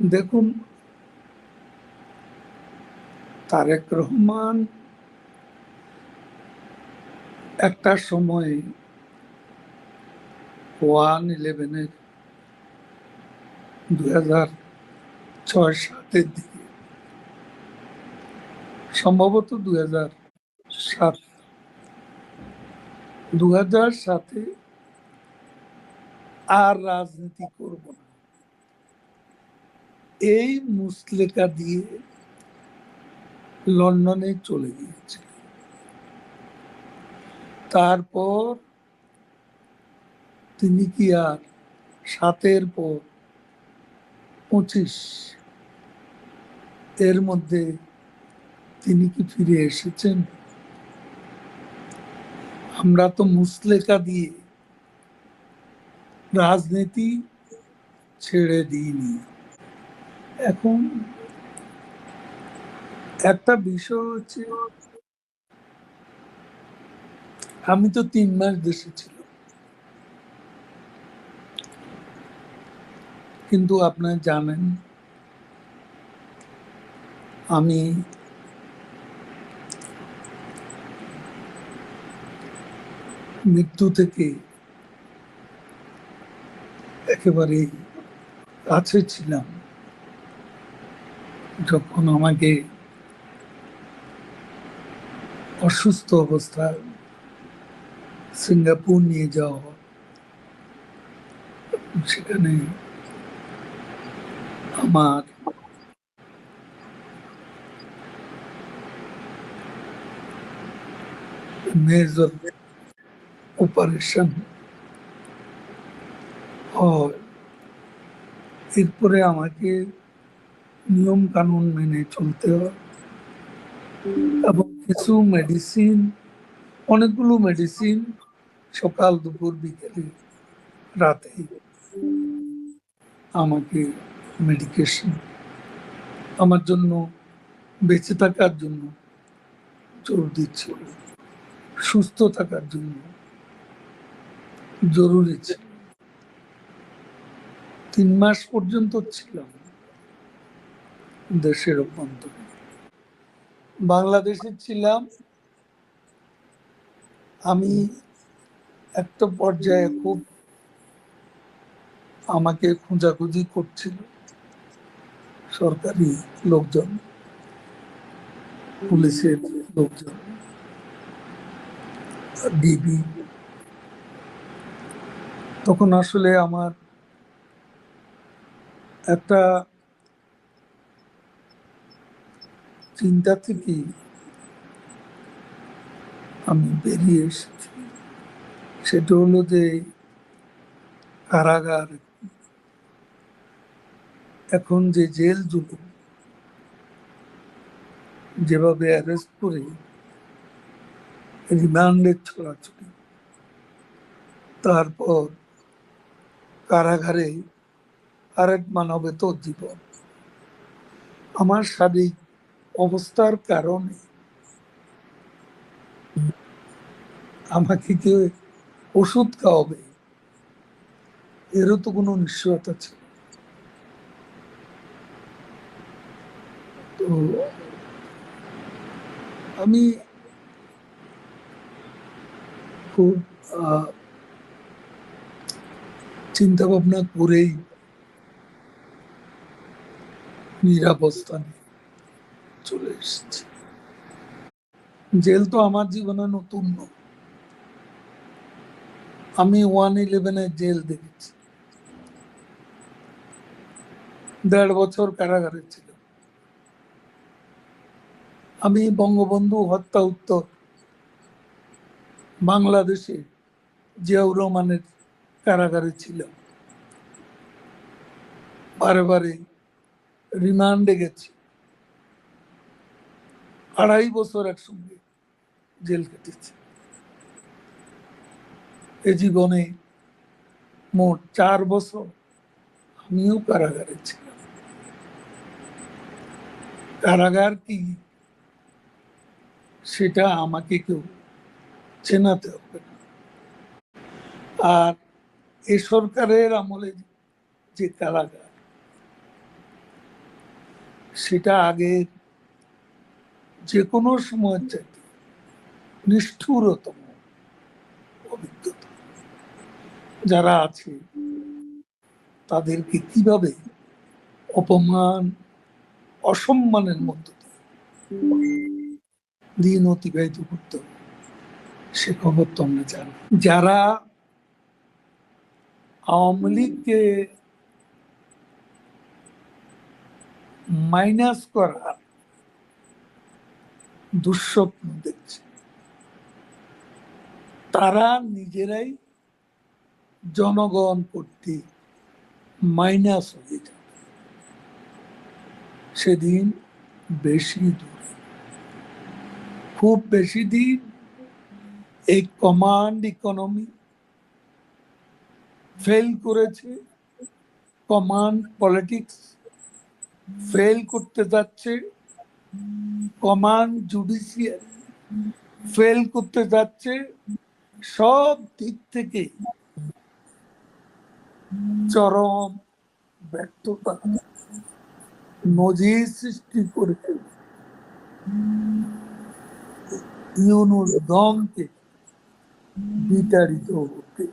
দেখুন, তারেক রহমান একটা সময়ে ওয়ান ইলেভেনের দুই হাজার ছয় সাতের দিকে, সম্ভবত দুই হাজার সাত দু হাজার সাতে আর রাজনীতি করব না। এই মুসলেকা দিয়ে লন্ডনে চলে গিয়েছে তারপর তিনি কি আর সাতের পর পঁচিশ এর মধ্যে তিনি কি ফিরে এসেছেন? আমরা তো মুসলেকা দিয়ে রাজনীতি ছেড়ে দিইনি। এখন একটা বিষয় হচ্ছে, আমি তো তিন মাস দেশে ছিল কিন্তু আপনারা জানেন, আমি মৃত্যু থেকে একেবারে কাছে ছিলাম। যখন আমাকে অসুস্থ অবস্থায় সিঙ্গাপুর নিয়ে যাওয়া। সেখানে আমার মেজর অপারেশন হয় এরপরে আমাকে নিয়ম কানুন মেনে চলতে হয়। এবং কিছু মেডিসিন অনেকগুলো মেডিসিন সকাল, দুপুর, বিকেলে, রাতে আমাকে মেডিকেশন আমার জন্য, বেঁচে থাকার জন্য, জোর দিচ্ছিল সুস্থ থাকার জন্য জরুরি ছিল। তিন মাস পর্যন্ত ছিলাম। দেশের অভ্যন্তরে বাংলাদেশে ছিলাম। আমি একটা পর্যায়ে খুব আমাকে খোঁজাখুঁজি করছিল সরকারি লোকজন, পুলিশের লোকজন, ডিবি। তখন আসলে আমার একটা চিন্তা থেকে আমি বেরিয়ে এসেছি। সেটা হলো যে কারাগার। এখন যে জেল জুলুম যেভাবে অ্যারেস্ট করে রিমান্ডের ছড়াছড়ি তারপর কারাগারে আরেক মানবেত জীবন। আমার শারীরিক অবস্থার কারণে আমাকে কেউ ওষুধ খাওয়াবে, এরও তো কোনো নিশ্চয়তা ছিল তো আমি খুব চিন্তা ভাবনা করেই নিরাবস্থানে চলে এসেছি। জেল তো আমার জীবনে নতুন নয়। আমি ওয়ান ইলেভেনের জেল দেখেছি। দেড় বছর কারাগারে ছিল আমি বঙ্গবন্ধু হত্যা উত্তর বাংলাদেশে জিয়াউর রহমানের কারাগারে ছিলাম। বারে বারে রিমান্ডে গেছি। আড়াই বছর একসঙ্গে জেল কেটেছে। এ জীবনে মোট চার বছর আমিও কারাগারে ছিলাম। কারাগার কি? সেটা আমাকে কেউ চেনাতে হবে না। আর এ সরকারের আমলে যে কারাগার, সেটা আগে যে কোনো সময় চাইতে নিষ্ঠুরতম অভিজ্ঞতা। যারা আছে, তাদেরকে কীভাবে অপমান, অসম্মানের মধ্য দিন অতিবাহিত করতে সে খবর তো আমরা জানি। যারা আওয়ামী লীগকে মাইনাস করার দুঃস্বপ্ন দেখছে। তারা নিজেরাই জনগণ কর্তৃক মাইনাস হয়ে যাবে। সেদিন বেশি দূরে। খুব বেশি দিন এই কমান্ড ইকোনমি ফেল করেছে কমান্ড পলিটিক্স ফেল করতে যাচ্ছে। কমান্ড জুডিশিয়ারি ফেল করতে যাচ্ছে সব দিক থেকে। চরম ব্যর্থতা নজির সৃষ্টি করে ইউনুস দমকে বিতাড়িত হতে